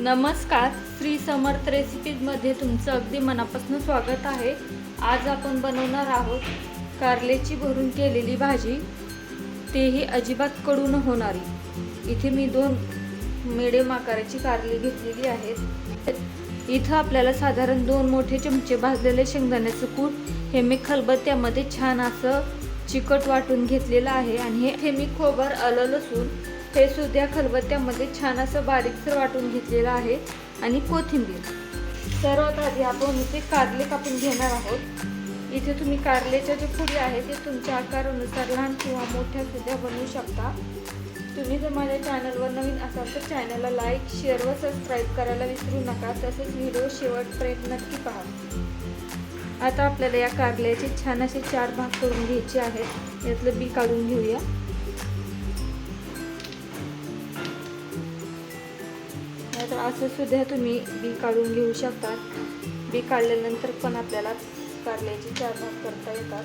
नमस्कार श्री समर्थ रेसिपीजमध्ये तुमचं अगदी मनापासून स्वागत आहे. आज आपण बनवणार आहोत कारलेची भरून केलेली भाजी. तेही अजिबात कडू न होणारी. इथे मी दोन मिडियम आकाराची कारली घेतलेली आहेत. इथं आपल्याला साधारण दोन मोठे चमचे भाजलेले शेंगदाण्याचं कूट हे मी खलबत्त्यामध्ये छान असं चिकट वाटून घेतलेलं आहे. आणि हे हे मी खोबर आलं लसूण हे सुद्धा खलबत्त्यामध्ये छान असं बारीकसर वाटून घेतलेलं आहे आणि कोथिंबीर. सर्वात आधी आपण इथे कारले कापून घेणार आहोत. इथे तुम्ही कारलेच्या जे पुडी आहे ते तुमच्या आकारानुसार लहान किंवा मोठ्या सुद्धा बनवू शकता. तुम्ही जर माझ्या चॅनलवर नवीन असाल तर चॅनलला लाईक शेअर व सबस्क्राईब करायला विसरू नका. तसेच व्हिडिओ शेवटपर्यंत नक्की पहा. आता आपल्याला या कारल्याचे छान असे चार भाग करून घ्यायचे आहेत. यातलं बी काढून घेऊया. असं सुद्धा तुम्ही बी काढून घेऊ शकतात. बी काढल्यानंतर पण आपल्याला कारल्याचे चार भाग करता येतात.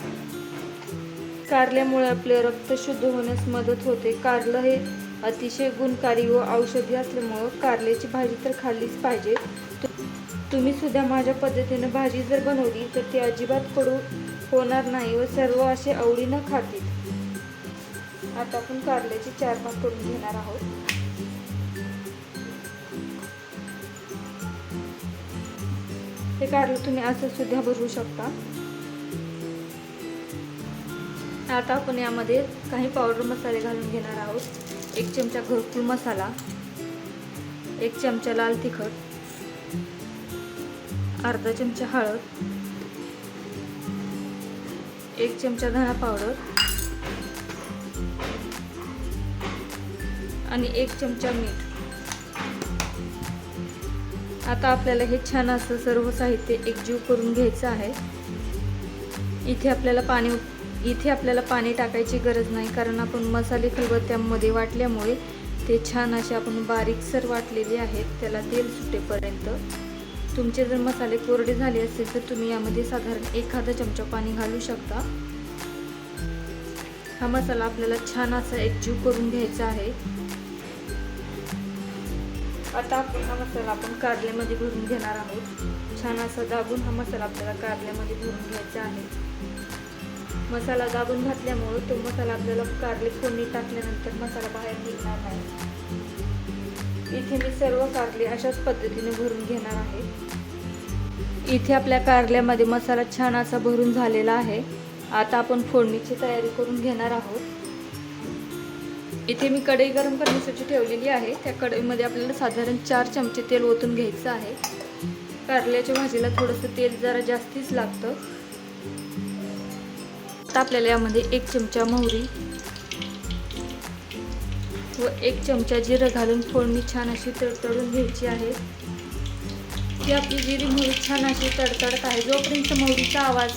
कारल्यामुळे आपले रक्त शुद्ध होण्यास मदत होते. कारलं हे अतिशय गुणकारी व औषधी असल्यामुळं कारल्याची भाजी तर खाल्लीच पाहिजे. तुम्ही सुद्धा माझ्या पद्धतीनं भाजी जर बनवली तर ती अजिबात कडू होणार नाही व सर्व असे आवडीनं खातील. आता आपण कारल्याचे चार भाग करून घेणार आहोत. हे काढलं तुम्ही असं सुद्धा भरू शकता. आता आपण यामध्ये काही पावडर मसाले घालून घेणार आहोत. एक चमचा घरकुल मसाला एक चमचा लाल तिखट अर्धा चमचा हळद एक चमचा धणा पावडर आणि एक चमचा मीठ. आता आपल्याला हे छान असं सर्व साहित्य एकजीव करून घ्यायचं आहे. इथे आपल्याला पाणी इथे आपल्याला पाणी टाकायची गरज नाही कारण आपण मसाले खलबत्त्यामध्ये वाटल्यामुळे ते छान असे आपण बारीकसर वाटलेले आहेत. त्याला तेल सुटेपर्यंत. तुमचे जर मसाले कोरडे झाले असतील तर तुम्ही यामध्ये साधारण एखादा चमचा पाणी घालू शकता. हा मसाला आपल्याला छान असा एकजीव करून घ्यायचा आहे. आता आपण हा मसाला आपण कारल्यामध्ये भरून घेणार आहोत. छान असा दाबून हा मसाला आपल्याला कारल्यामध्ये भरून घ्यायचा आहे. मसाला दाबून घातल्यामुळं तो मसाला आपल्याला कारले फोडणी टाकल्यानंतर मसाला बाहेर निघणार नाही. इथे मी सर्व कारले अशाच पद्धतीने भरून घेणार आहे. इथे आपल्या कारल्यामध्ये मसाला छान असा भरून झालेला आहे. आता आपण फोडणीची तयारी करून घेणार आहोत. इथे मी कढई गरम करण्यासाठी ठेवलेली आहे. त्या कढईमध्ये आपल्याला साधारण चार चमचे तेल ओतून घ्यायचं आहे. कारल्याच्या भाजीला थोडंसं तेल जरा जास्तीच लागतं. आता आपल्याला यामध्ये एक चमचा मोहरी व एक चमचा जिरं घालून फोडणी छान अशी तडतडून घ्यायची आहे. ती आपली जिरी मोहरी छान अशी तडतडत आहे. जोपर्यंत मोहरीचा आवाज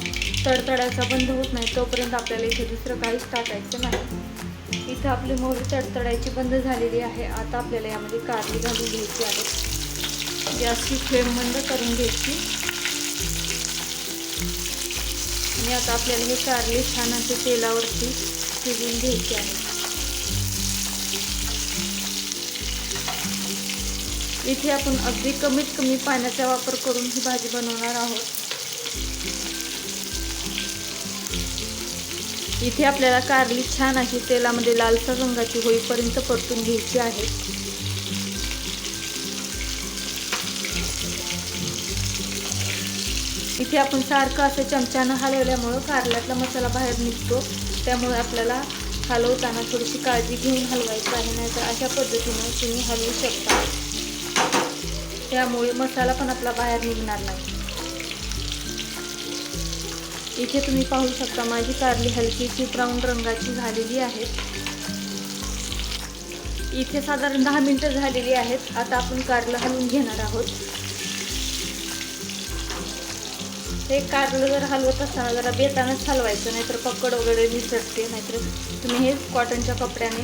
तडतडायचा बंद होत नाही तोपर्यंत आपल्याला इथे दुसरं काहीच टाकायचं नाही. इथं आपली मोहरी तडतडायची बंद झालेली आहे. आता आपल्याला यामध्ये कारली घालून घ्यायची आहे. गॅसची फ्लेम बंद करून घ्यायची. आणि आता आपल्याला हे कारले छान असे तेलावरती शिजून घ्यायची आहे. इथे आपण अगदी कमीत कमी पाण्याचा वापर करून ही भाजी बनवणार आहोत. इथे आपल्याला कारली छान अशी तेलामध्ये लालसर रंगाची होईपर्यंत परतून घ्यायची आहे. इथे आपण सारखं असं चमच्यानं हलवल्यामुळं कारल्यातला मसाला बाहेर निघतो. त्यामुळे आपल्याला हलवताना थोडीशी काळजी घेऊन हलवायचं आहे नाहीतर अशा पद्धतीनं तुम्ही हलवू शकता. त्यामुळे मसाला पण आपला बाहेर निघणार नाही. इथे तुम्ही पाहू शकता माझी कारली हलकीची ब्राऊन रंगाची झालेली आहे. इथे साधारण दहा मिनिटं झालेली आहेत. आता आपण कारलं हलवून घेणार आहोत. हे कारलं जर हलवत असताना जरा बेतानच हलवायचं नाहीतर पकड वगैरे निसटते नाहीतर तुम्ही हे कॉटनच्या कपड्याने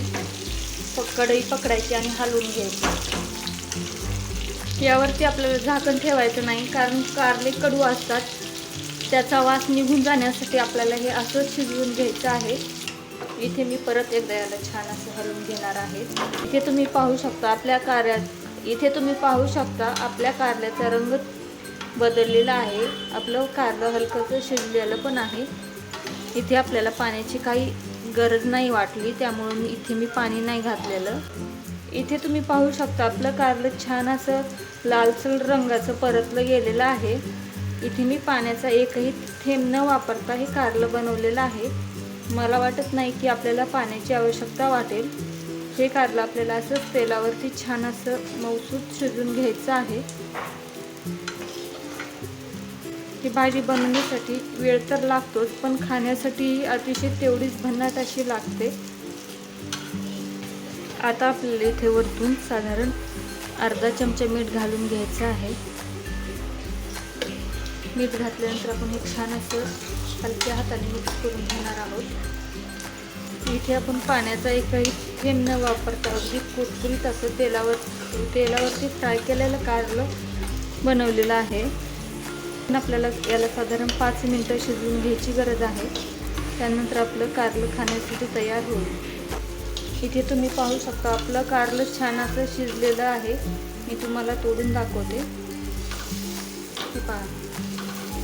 पकडही पकडायची आणि हलवून घ्यायची. यावरती आपल्याला झाकण ठेवायचं नाही कारण कारले कडू असतात. त्याचा वास निघून जाण्यासाठी आपल्याला हे असं शिजवून घ्यायचं आहे. इथे मी परत एकदा याला छान असं हलवून घेणार आहे. इथे तुम्ही पाहू शकता आपल्या कार्या इथे तुम्ही पाहू शकता आपल्या कारल्याचा रंग बदललेला आहे. आपलं कारलं हलकंसं शिजलेलं पण आहे. इथे आपल्याला पाण्याची काही गरज नाही वाटली त्यामुळं मी इथे मी पाणी नाही घातलेलं. इथे तुम्ही पाहू शकता आपलं कारलं छान असं लालसर रंगाचं परतलं गेलेलं आहे. इथे मी पाण्याचा एकही थेंब न वापरता हे कारलं बनवलेलं आहे. मला वाटत नाही की आपल्याला पाण्याची आवश्यकता वाटेल. हे कारलं आपल्याला असंच तेलावरती छान असं मौसूद शिजून घ्यायचं आहे. ही भाजी बनवण्यासाठी वेळ तर लागतोच पण खाण्यासाठी अतिशय तेवढीच भन्नाट अशी लागते. आता आपल्याला इथे वरतून साधारण अर्धा चमचा मीठ घालून घ्यायचं आहे. मीठ घातल्यानंतर आपण हे छान असं हलक्या हाताने मिक्स करून घेणार आहोत. इथे आपण पाण्याचा एकही थेंब न वापरता अगदी कुरकुरीत असं तेलावर तेलावरती फ्राय केलेलं कारलं बनवलेलं आहे. पण आपल्याला याला साधारण पाच मिनटं शिजवून घ्यायची गरज आहे. त्यानंतर आपलं कारलं खाण्यासाठी तयार होईल. इथे तुम्ही पाहू शकता आपलं कारलं छान असं शिजलेलं आहे. मी तुम्हाला तोडून दाखवते. हे पहा.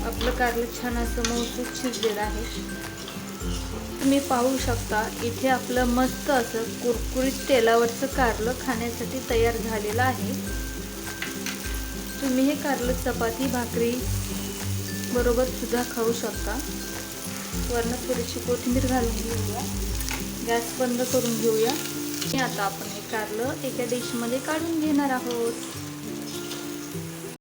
आपलं कारलं छान असं मौसूद शिजलेलं आहे. तुम्ही पाहू शकता इथे आपलं मस्त असं कुरकुरीत तेलावरचं कारलं खाण्यासाठी तयार झालेलं आहे. तुम्ही हे कारलं चपाती भाकरी बरोबर सुद्धा खाऊ शकता. वरनं थोडीशी कोथिंबीर घालून घेऊया. गॅस बंद करून घेऊया. आणि आता आपण हे कारलं एका डिशमध्ये काढून घेणार आहोत.